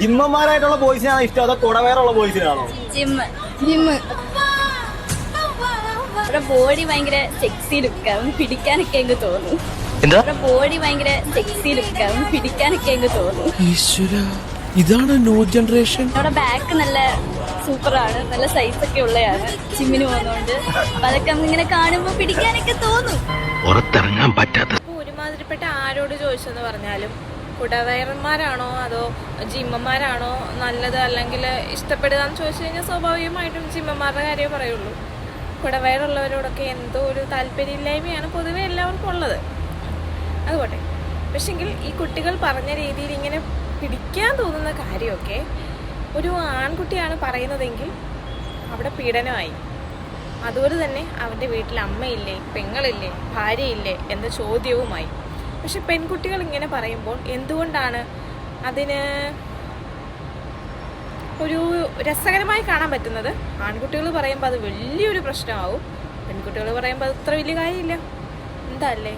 ജിമ്മന്മാരായിട്ടുള്ള ബോയ്സിനാണോ ഇഷ്ടം അതോ കുടവേറുള്ള ബോയ്സിനാണോ ജിമ്മ്. ജിമ്മ്. അവരുടെ ബോഡി ഭയങ്കര സെക്സി ലുക്കാവും പിടിക്കാനൊക്കെ എനിക്ക് തോന്നും. എന്താ? അവരുടെ ബോഡി ഭയങ്കര സെക്സി ലുക്കാവും പിടിക്കാനൊക്കെ എനിക്ക് തോന്നും. ഇതാണ് ന്യൂ ജനറേഷൻ അവരുടെ ബാക്ക് നല്ല സൂപ്പറാണ് നല്ല സൈസ് ഒക്കെ ഉള്ളതാണ് ജിമ്മിന് പോകുന്നോണ്ട് അപ്പൊ അതൊക്കെ ഇങ്ങനെ കാണുമ്പോൾ പിടിക്കാനൊക്കെ തോന്നും. പുറത്തിറങ്ങാൻ പറ്റാത്ത ഒരുമാതിരിപ്പെട്ട ആരോട് ചോദിച്ചെന്ന് പറഞ്ഞാലും കുടവയറന്മാരാണോ അതോ ജിമ്മന്മാരാണോ നല്ലത് അല്ലെങ്കിൽ ഇഷ്ടപ്പെടുക എന്ന് ചോദിച്ചു കഴിഞ്ഞാൽ സ്വാഭാവികമായിട്ടും ജിമ്മന്മാരുടെ കാര്യമേ പറയുള്ളൂ. കുടവയറുള്ളവരോടൊക്കെ എന്തോ ഒരു താല്പര്യമില്ലായ്മയാണ് പൊതുവെ എല്ലാവർക്കും ഉള്ളത്. അതുപോട്ടെ. പക്ഷെങ്കിൽ ഈ കുട്ടികൾ പറഞ്ഞ രീതിയിൽ ഇങ്ങനെ പിടിക്കാൻ തോന്നുന്ന കാര്യമൊക്കെ ഒരു ആൺകുട്ടിയാണ് പറയുന്നതെങ്കിൽ അവിടെ പീഡനമായി. അതുപോലെ തന്നെ അവന്റെ വീട്ടിൽ അമ്മയില്ലേ പെങ്ങളില്ലേ ഭാര്യയില്ലേ എന്ന ചോദ്യവുമായി. പക്ഷെ പെൺകുട്ടികൾ ഇങ്ങനെ പറയുമ്പോൾ എന്തുകൊണ്ടാണ് അതിന് ഒരു രസകരമായി കാണാൻ പറ്റുന്നത്? ആൺകുട്ടികൾ പറയുമ്പോൾ അത് വലിയൊരു പ്രശ്നമാവും. പെൺകുട്ടികൾ പറയുമ്പോൾ അത് അത്ര വലിയ കാര്യമില്ല. എന്താ അല്ലേ?